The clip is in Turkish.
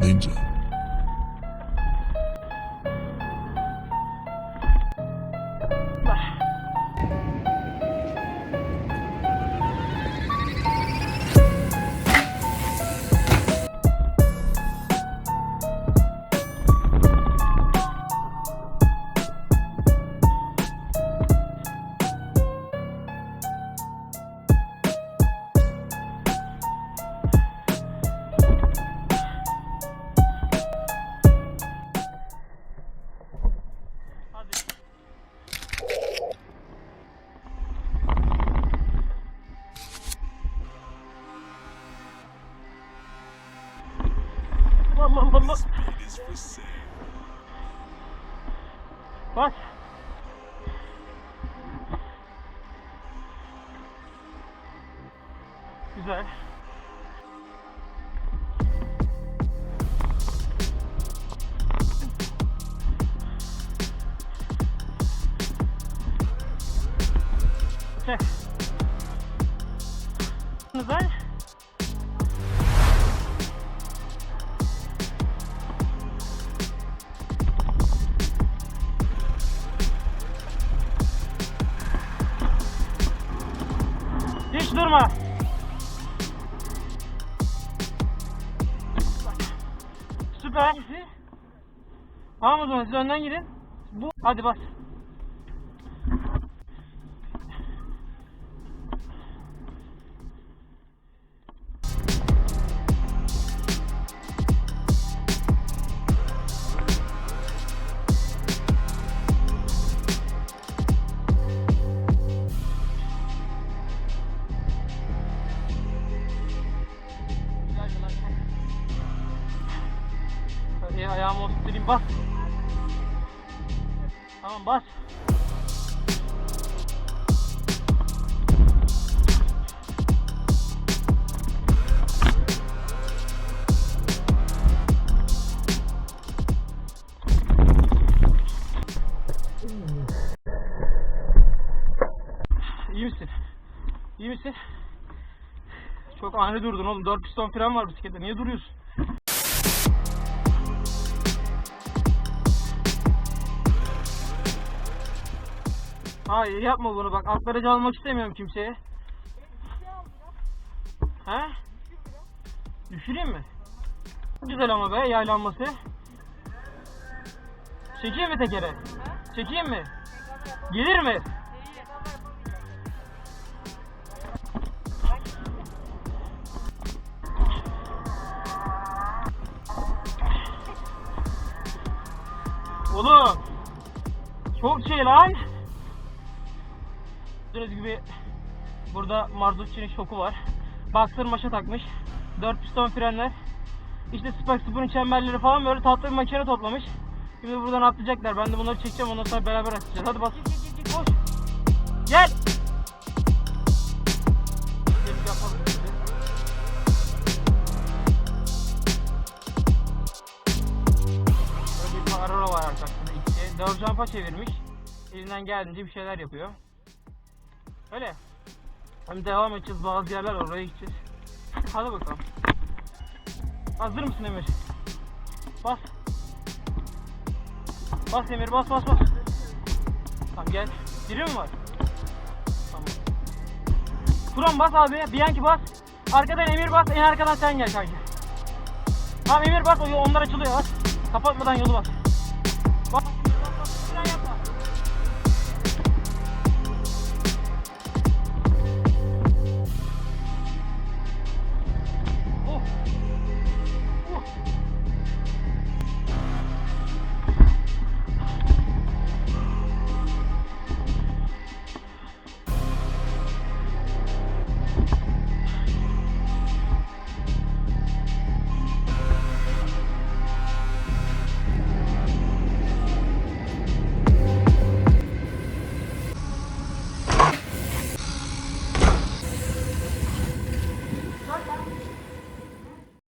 忍者。Allah Allah. Speed is for sale. Bak. Güzel. Çek. Güzel. Durma. Süper. Tamam o zaman siz önden gidin. Bu hadi bas. Ayağımı oturtayım bas. Tamam bas. İyi misin? İyi misin? Çok ani durdun oğlum. 4 piston fren var bisiklette. Niye duruyorsun? Hayır yapma bunu bak. Alt almak istemiyorum kimseye. He? Düşüreyim mi? Güzel ama be yaylanması. Çekeyim mi tekere? Çekeyim mi? Gelir mi? Oğlum. Çok şey lan. Gördüğünüz gibi burada Marzutçi'nin şoku var. Boxer maşa takmış. 4 piston frenler. İşte Spark Spoon'un çemberleri falan böyle tatlı bir makine toplamış. Şimdi buradan atlayacaklar. Ben de bunları çekeceğim. Ondan sonra beraber atlayacağız. Hadi bas. Koş. Gel. Gelip yapalım şimdi. Böyle bir Carrera var arkasında jumpa çevirmiş. Elinden geldiğince bir şeyler yapıyor. Öyle. Hem devam edeceğiz bazı yerler oraya gideceğiz. Hadi bakalım. Hazır mısın Emir? Bas. Bas Emir bas bas bas. Tamam gel. Biri mi var? Tamam. Turan bas abi. Bianchi bas. Arkadan Emir bas. En arkadan sen gel kanka. Tamam Emir bas. Onlar açılıyor bas. Kapatmadan yolu bas. Bas.